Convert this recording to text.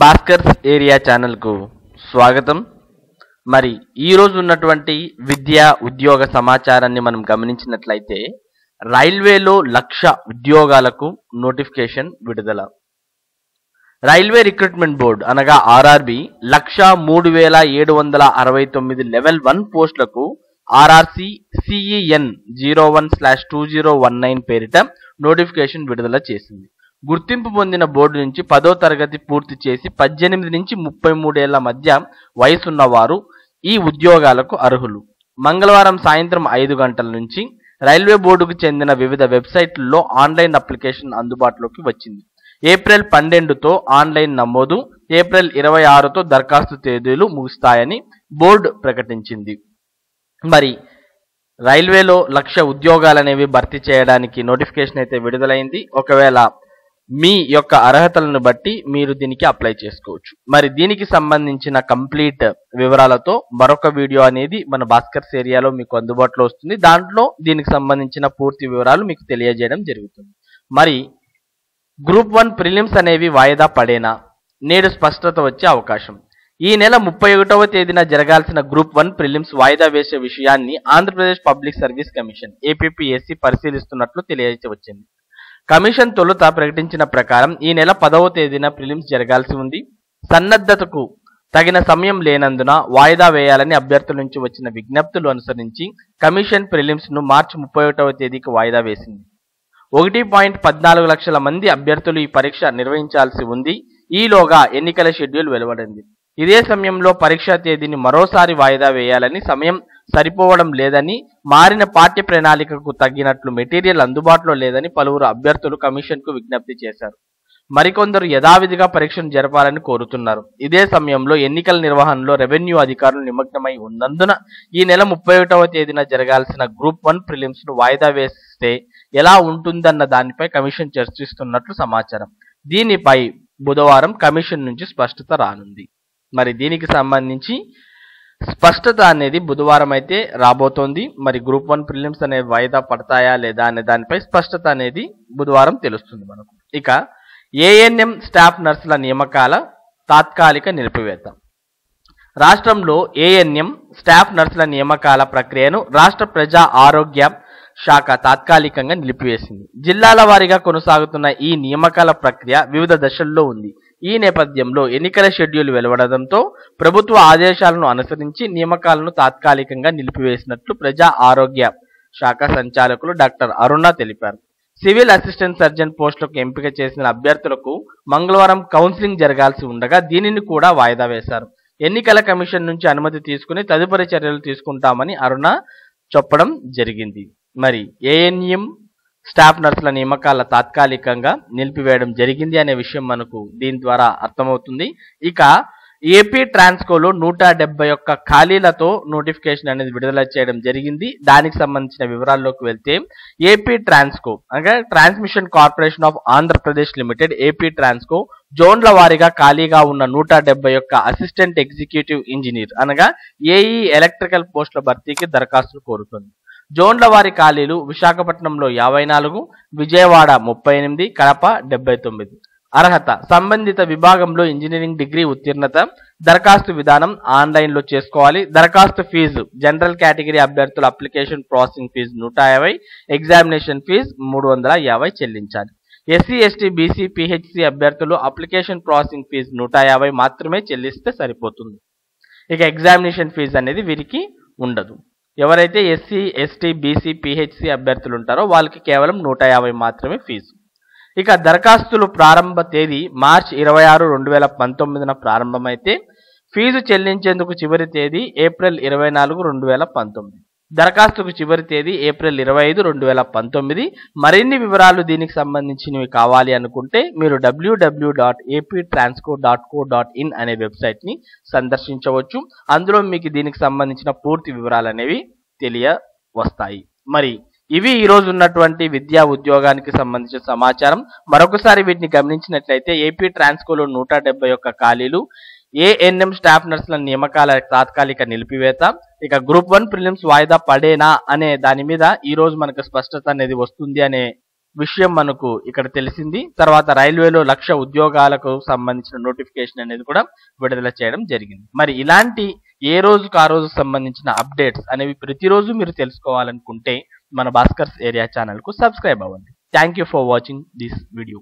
Bhaskar's area ఛానల్కు స్వాగతం. మరి ఈ రోజు ఉన్నటువంటి విద్య ఉద్యోగ సమాచారాన్ని మనం గమనించినట్లయితే రైల్వేలో లక్ష ఉద్యోగాలకు నోటిఫికేషన్ విడుదల. రైల్వే రిక్రూట్మెంట్ బోర్డ్ అనగా ఆర్ఆర్బి లక్ష మూడు వేల ఏడు వందల అరవై తొమ్మిది లెవెల్ వన్ పోస్టులకు RRC CEN zero one slash two zero one nine పేరిట నోటిఫికేషన్ విడుదల చేసింది. గుర్తింపు పొందిన బోర్డు నుంచి పదో తరగతి పూర్తి చేసి పద్దెనిమిది నుంచి ముప్పై మూడేళ్ళ మధ్య వయసున్నవారు ఈ ఉద్యోగాలకు అర్హులు. మంగళవారం సాయంత్రం ఐదు గంటల నుంచి రైల్వే బోర్డుకు చెందిన వివిధ వెబ్సైట్లలో ఆన్లైన్ అప్లికేషన్ అందుబాటులోకి వచ్చింది. ఏప్రిల్ పన్నెండుతో ఆన్లైన్ నమోదు ఏప్రిల్ ఇరవై ఆరుతో దరఖాస్తు తేదీలు ముగుస్తాయని బోర్డు ప్రకటించింది. మరి రైల్వేలో లక్ష ఉద్యోగాలనేవి భర్తీ చేయడానికి నోటిఫికేషన్ అయితే విడుదలైంది. ఒకవేళ మీ యొక్క అర్హతలను బట్టి మీరు దీనికి అప్లై చేసుకోవచ్చు. మరి దీనికి సంబంధించిన కంప్లీట్ వివరాలతో మరొక వీడియో అనేది మన భాస్కర్స్ ఏరియాలో మీకు అందుబాటులో వస్తుంది. దాంట్లో దీనికి సంబంధించిన పూర్తి వివరాలు మీకు తెలియజేయడం జరుగుతుంది. మరి గ్రూప్ వన్ ప్రిలిమ్స్ అనేవి వాయిదా పడేనా? నేడు స్పష్టత వచ్చే అవకాశం. ఈ నెల ముప్పై ఒకటవ తేదీన జరగాల్సిన గ్రూప్ వన్ ప్రిలిమ్స్ వాయిదా వేసే విషయాన్ని Andhra Pradesh public service commission APPSC పరిశీలిస్తున్నట్లు తెలియవచ్చింది కమిషన్ తొలుత ప్రకటించిన ప్రకారం ఈ నెల పదవ తేదీన ప్రిలిమ్స్ జరగాల్సి ఉంది. సన్నద్ధతకు తగిన సమయం లేనందున వాయిదా వేయాలని అభ్యర్థుల నుంచి వచ్చిన విజ్ఞప్తులు అనుసరించి కమిషన్ ప్రిలిమ్స్ను మార్చి ముప్పై ఒకటవ తేదీకి వాయిదా వేసింది. ఒకటి పాయింట్ పద్నాలుగు లక్షల మంది అభ్యర్థులు ఈ పరీక్ష నిర్వహించాల్సి ఉంది. ఈలోగా ఎన్నికల షెడ్యూల్ వెలువడింది. ఇదే సమయంలో పరీక్షా తేదీని మరోసారి వాయిదా వేయాలని సమయం సరిపోవడం లేదని మారిన పాఠ్య ప్రణాళికకు తగ్గినట్లు మెటీరియల్ అందుబాటులో లేదని పలువురు అభ్యర్థులు కమిషన్కు విజ్ఞప్తి చేశారు. మరికొందరు యథావిధిగా పరీక్షను జరపాలని కోరుతున్నారు. ఇదే సమయంలో ఎన్నికల నిర్వహణలో రెవెన్యూ అధికారులు నిమగ్నమై ఉన్నందున ఈ నెల ముప్పై ఒకటవ తేదీన జరగాల్సిన గ్రూప్ వన్ ప్రిలిమ్స్ను వాయిదా వేస్తే ఎలా ఉంటుందన్న దానిపై కమిషన్ చర్చిస్తున్నట్లు సమాచారం. దీనిపై బుధవారం కమిషన్ నుంచి స్పష్టత రానుంది. మరి దీనికి సంబంధించి స్పష్టత అనేది బుధవారం అయితే రాబోతోంది. మరి గ్రూప్ వన్ ప్రిలిమ్స్ అనేవి వాయిదా పడతాయా లేదా అనే దానిపై స్పష్టత అనేది బుధవారం తెలుస్తుంది మనకు. ఇక ఏఎన్ఎం స్టాఫ్ నర్సుల నియామకాల తాత్కాలిక నిలిపివేత. రాష్ట్రంలో ఏఎన్ఎం స్టాఫ్ నర్సుల నియామకాల ప్రక్రియను రాష్ట్ర ప్రజా ఆరోగ్య శాఖ తాత్కాలికంగా నిలిపివేసింది. జిల్లాల వారీగా కొనసాగుతున్న ఈ నియామకాల ప్రక్రియ వివిధ దశల్లో ఉంది. ఈ నేపథ్యంలో ఎన్నికల షెడ్యూల్ వెలువడడంతో ప్రభుత్వ ఆదేశాలను అనుసరించి నియామకాలను తాత్కాలికంగా నిలిపివేసినట్లు ప్రజా ఆరోగ్య శాఖ సంచాలకులు డాక్టర్ అరుణ తెలిపారు. సివిల్ అసిస్టెంట్ సర్జన్ పోస్టులకు ఎంపిక చేసిన అభ్యర్థులకు మంగళవారం కౌన్సిలింగ్ జరగాల్సి ఉండగా దీనిని కూడా వాయిదా వేశారు. ఎన్నికల కమిషన్ నుంచి అనుమతి తీసుకుని తదుపరి చర్యలు తీసుకుంటామని అరుణ చెప్పడం జరిగింది. మరి ఏఎన్ఎం స్టాఫ్ నర్సుల నియామకాల తాత్కాలికంగా నిలిపివేయడం జరిగింది అనే విషయం మనకు దీని ద్వారా అర్థమవుతుంది. ఇక ఏపీ ట్రాన్స్కోలో నూట డెబ్బై ఒక్క ఖాళీలతో నోటిఫికేషన్ అనేది విడుదల చేయడం జరిగింది. దానికి సంబంధించిన వివరాల్లోకి వెళ్తే ఏపీ ట్రాన్స్కో అనగా transmission corporation of Andhra Pradesh limited AP Transco జోన్ల వారీగా ఖాళీగా ఉన్న నూట డెబ్బై ఒక్క అసిస్టెంట్ ఎగ్జిక్యూటివ్ ఇంజనీర్ అనగా ఏఈ ఎలక్ట్రికల్ పోస్టుల భర్తీకి దరఖాస్తులు కోరుతుంది. జోన్ల వారి ఖాళీలు విశాఖపట్నంలో యాభై నాలుగు విజయవాడ ముప్పై ఎనిమిది కడప డెబ్బై తొమ్మిది. అర్హత సంబంధిత విభాగంలో ఇంజనీరింగ్ డిగ్రీ ఉత్తీర్ణత దరఖాస్తు విధానం ఆన్లైన్లో చేసుకోవాలి. దరఖాస్తు ఫీజు జనరల్ కేటగిరీ అభ్యర్థుల అప్లికేషన్ ప్రాసెసింగ్ ఫీజు నూట యాభై ఎగ్జామినేషన్ ఫీజు మూడు వందల యాభై చెల్లించాలి. ఎస్సీ ఎస్టీ బీసీ పిహెచ్సి అభ్యర్థులు అప్లికేషన్ ప్రాసెసింగ్ ఫీజు నూట యాభై మాత్రమే చెల్లిస్తే సరిపోతుంది. ఇక ఎగ్జామినేషన్ ఫీజు అనేది వీరికి ఉండదు. ఎవరైతే ఎస్సీ ఎస్టీ బీసీ పిహెచ్సి అభ్యర్థులు ఉంటారో వాళ్ళకి కేవలం నూట యాభై మాత్రమే ఫీజు. ఇక దరఖాస్తులు ప్రారంభ తేదీ మార్చ్ ఇరవై ఆరు రెండు వేల పంతొమ్మిదిన ప్రారంభమైతే ఫీజు చెల్లించేందుకు చివరి తేదీ ఏప్రిల్ ఇరవై నాలుగు రెండు వేల పంతొమ్మిది. దరఖాస్తుకు చివరి తేదీ ఏప్రిల్ ఇరవై ఐదు రెండు వేల పంతొమ్మిది. మరిన్ని వివరాలు దీనికి సంబంధించినవి కావాలి అనుకుంటే మీరు W W dot AP Transco dot co dot in అనే వెబ్సైట్ని సందర్శించవచ్చు. అందులో మీకు దీనికి సంబంధించిన పూర్తి వివరాలు అనేవి తెలియ వస్తాయి మరి ఇవి ఈ రోజు ఉన్నటువంటి విద్యా ఉద్యోగానికి సంబంధించిన సమాచారం. మరొకసారి వీటిని గమనించినట్లయితే ఏపీ ట్రాన్స్కోలో నూట డెబ్బై ఒక్క ఖాళీలు ఏఎన్ఎం స్టాఫ్ నర్సుల నియమకాల తాత్కాలిక నిలిపివేత. ఇక గ్రూప్ వన్ ప్రిలిమ్స్ వాయిదా పడేనా అనే దాని మీద ఈ రోజు మనకు స్పష్టత అనేది వస్తుంది అనే విషయం మనకు ఇక్కడ తెలిసింది. తర్వాత రైల్వేలో లక్ష ఉద్యోగాలకు సంబంధించిన నోటిఫికేషన్ అనేది కూడా విడుదల చేయడం జరిగింది. మరి ఇలాంటి ఏ రోజుకు ఆ రోజు సంబంధించిన అప్డేట్స్ అనేవి ప్రతిరోజు మీరు తెలుసుకోవాలనుకుంటే మన భాస్కర్స్ ఏరియా ఛానల్కు సబ్స్క్రైబ్ అవ్వండి. Thank you for watching this video